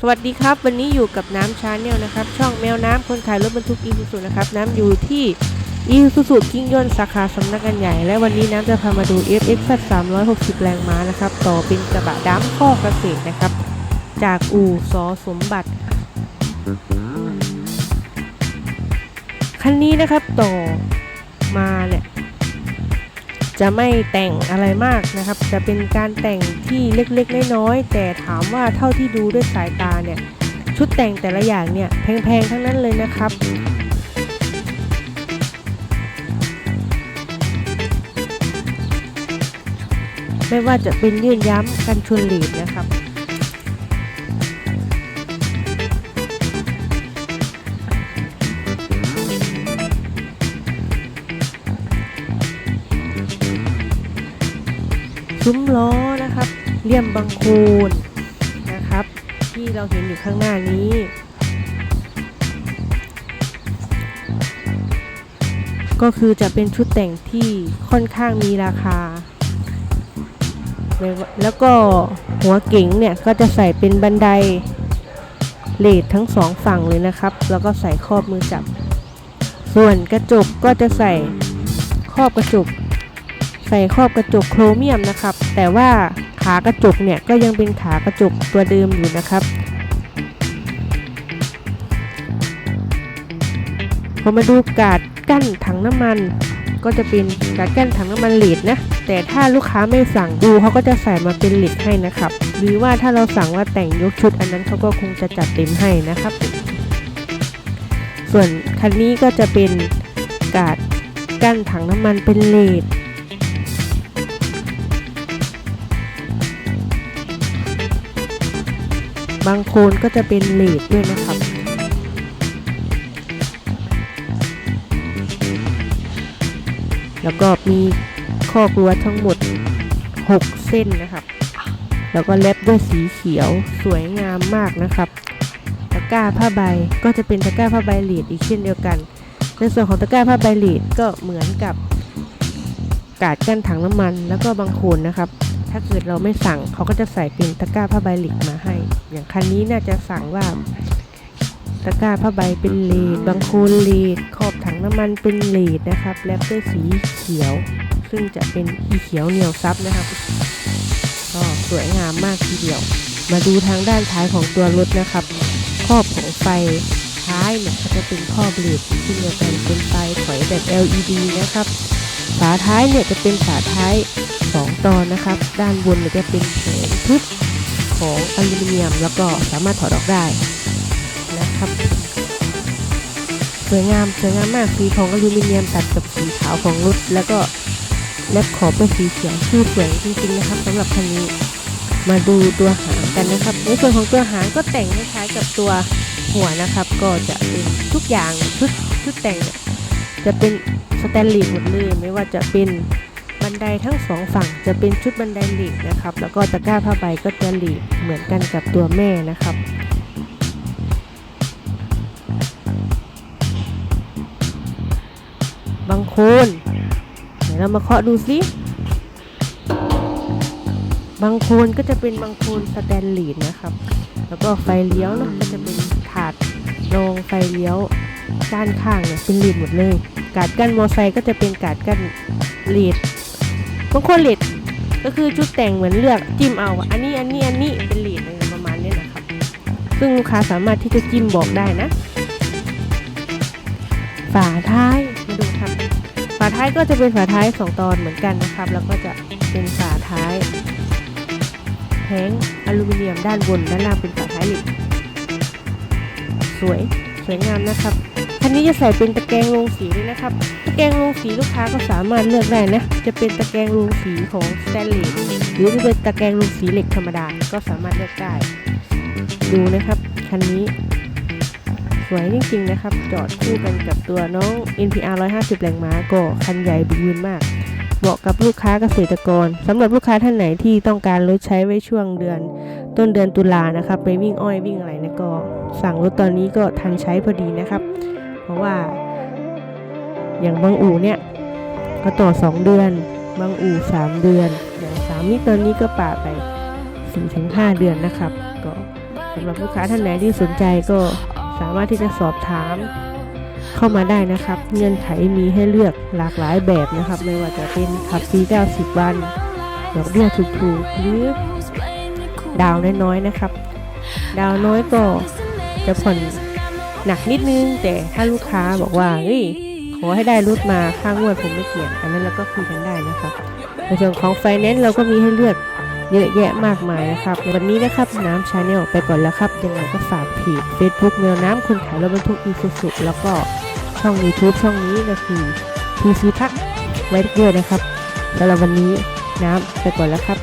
สวัสดีครับ วันนี้อยู่กับน้ำชาแนลนะครับ ช่องแมวน้ำคนขายรถบรรทุกอีซูซูนะครับน้ำอยู่ที่อีซูซูกิ้งยนต์สาขาสำนักงานใหญ่ และวันนี้น้ำจะพามาดู FX 360 แรงม้านะครับ ต่อเป็นกระบะดัมข้อเกษตรนะครับ จากอู่ซอสมบัติ คันนี้นะครับต่อ จะไม่แต่งอะไรมากนะครับ จะเป็นการแต่งที่เล็กๆน้อยๆแต่ถามว่าเท่าที่ดูด้วยสายตาเนี่ยชุดแต่งแต่ละอย่างเนี่ยแพงๆทั้งนั้นเลยนะครับไม่ว่าจะเป็นยื่นย้ำกันชนหลีดนะครับ ซุ้มล้อนะครับเลี่ยมบางโคนนะครับ ที่เราเห็นอยู่ข้างหน้านี้ก็คือจะเป็นชุดแต่งที่ค่อนข้างมีราคา แล้วก็หัวเก๋งเนี่ยก็จะใส่เป็นบันไดเลดทั้งสองฝั่งเลยนะครับ แล้วก็ใส่ครอบมือจับ ส่วนกระจกก็จะใส่ครอบกระจก ใส่ครอบกระจกโครเมียมนะครับ แต่ว่าขากระจกเนี่ยก็ยังเป็นขากระจกตัวเดิมอยู่นะครับพอมาดูกาดกั้นถังน้ำมัน ก็จะเป็นกาดกั้นถังน้ำมันเหล็ดนะ แต่ถ้าลูกค้าไม่สั่งดูเขาก็จะใส่มาเป็นเหล็กให้นะครับ หรือว่าถ้าเราสั่งว่าแต่งยกชุดอันนั้นเขาก็คงจะจัดเต็มให้นะครับ ส่วนคันนี้ก็จะเป็นกาดกั้นถังน้ำมันเป็นเหล็ด บางโคนก็จะเป็นเลดด้วยนะครับแล้วก็มีข้อกลัวทั้งหมด 6 เส้นนะครับ แล้วก็เล็บด้วยสีเขียวสวยงามมากนะครับ ตะกร้าผ้าใบก็จะเป็นตะกร้าผ้าใบเลดอีกเช่นเดียวกัน ในส่วนของตะกร้าผ้าใบเลดก็เหมือนกับกาดกั้นถังน้ำมัน แล้วก็บางคนนะครับ ถ้าเกิดเราไม่สั่งเขาก็จะใส่เป็นตะกร้าผ้าใบเหล็กมา อย่างคันนี้น่าจะสั่งว่าตะกร้าผ้าใบเป็นเลดบางโคนเลดขอบถังน้ำมันเป็นเลดนะครับแล้วด้วยสีเขียว ซึ่งจะเป็นสีเขียวเหนียวซับนะครับก็สวยงามมากทีเดียว มาดูทางด้านท้ายของตัวรถนะครับครอบของไฟท้ายเนี่ยก็จะเป็นครอบเลดที่เดียวกันเป็นไฟถอยแบบ LED นะครับฝาท้ายเนี่ยจะเป็นฝาท้าย 2 ตอนนะครับ ด้านบนเนี่ยจะเป็นแผงทึบ ของอลูมิเนียม แล้วก็สามารถถอดออกได้นะครับสวยงามสวยงามมากสีของอลูมิเนียมตัดกับสีขาวของรถแล้วก็แลบขอบเป็นสีเขียวชื่อสวยจริงๆนะครับสำหรับคันนี้มาดูตัวหางกันนะครับ ในส่วนของตัวหางก็แต่งคล้ายๆกับตัวหัวนะครับ ก็จะเป็นทุกอย่างชุดชุดแต่งจะเป็นสแตนเลสหมดเลยไม่ว่าจะเป็น บันไดทั้งสองฝั่งจะเป็นชุดบันไดเหล็กนะครับ แล้วก็ตะกร้าผ้าใบก็จะเหล็กเหมือนกันกับตัวแม่นะครับบางคนเดี๋ยวเรามาเคาะดูซิบางคนก็จะเป็นบางคนสแตนเลสนะครับ แล้วก็ไฟเลี้ยวเนอะก็จะเป็นถาดรองไฟเลี้ยวด้านข้างเนี่ยเป็นเหล็กหมดเลย กาดกั้นมอไซค์ก็จะเป็นกาดกั้นเหล็ กบางคเลดก็คือชุดแต่งเหมือนเลือกจิ้มเอา อันนี้อันนี้อันนี้เป็นเลดอะไรประมาณนี้นะครับ ซึ่งลูกค้าสามารถที่จะจิ้มบอกได้นะ ฝาท้ายมาดูครับ ฝาท้ายก็จะเป็นฝาท้าย2ตอนเหมือนกันนะครับ แล้วก็จะเป็นฝาท้ายแผงอลูมิเนียมด้านบนด้านล่างเป็นฝาท้ายเหล็กสวยสวยงามนะครับ คันนี้จะใส่เป็นตะแกรงลงสีด้วยนะครับ ตะแกรงลงสีลูกค้าก็สามารถเลือกได้นะ จะเป็นตะแกรงลงสีของสแตนเลสหรือจะเป็นตะแกรงลงสีเหล็กธรรมดา ก็สามารถเลือกได้ ดูนะครับคันนี้ สวยจริงๆนะครับ จอดคู่กันกับตัวน้อง NPR 150 แรงม้าก็คันใหญ่บึกบืนมาก เหมาะกับลูกค้าเกษตรกรสำหรับลูกค้าท่านไหนที่ต้องการรถใช้ไว้ช่วงเดือน ต้นเดือนตุลานะครับ ไปวิ่งอ้อยวิ่งอะไรนะก็สั่งรถตอนนี้ก็ทันใช้พอดีนะครับ เพราะว่า อย่างบางอู่เนี่ยก็ต่อ 2 เดือน บางอู่ 3 เดือน อย่าง3นี่ตอนนี้ก็ป่าไป 4-5 เดือนนะครับ ก็สำหรับลูกค้าท่านไหนที่สนใจก็สามารถที่จะสอบถามเข้ามาได้นะครับ เงื่อนไขมีให้เลือกหลากหลายแบบนะครับ ไม่ว่าจะเป็นขับซี90 วันดอกเบี้ยถูกๆหรือดาวน้อยๆนะครับ ดาวน้อยก็จะผ่อน หนักนิดนึง แต่ถ้าลูกค้าบอกว่าเฮ้ยขอให้ได้รถมาค่างวดผมไม่เกี่ยงอันนั้นเราก็คุยกันได้นะครับในส่วนของไฟแนนซ์เราก็มีให้เลือกเยอะแยะมากมายนะครับวันนี้นะครับน้ำชาแนลไปก่อนแล้วครับ ยังไงก็ฝากเพจ Facebook แมวน้ำคนขายรถบรรทุกอีซูซุแล้วก็ช่อง YouTube ช่องนี้ก็คือ PC พักไว้ด้วยนะครับสำหรับวันนี้น้ำไปก่อนแล้วครับ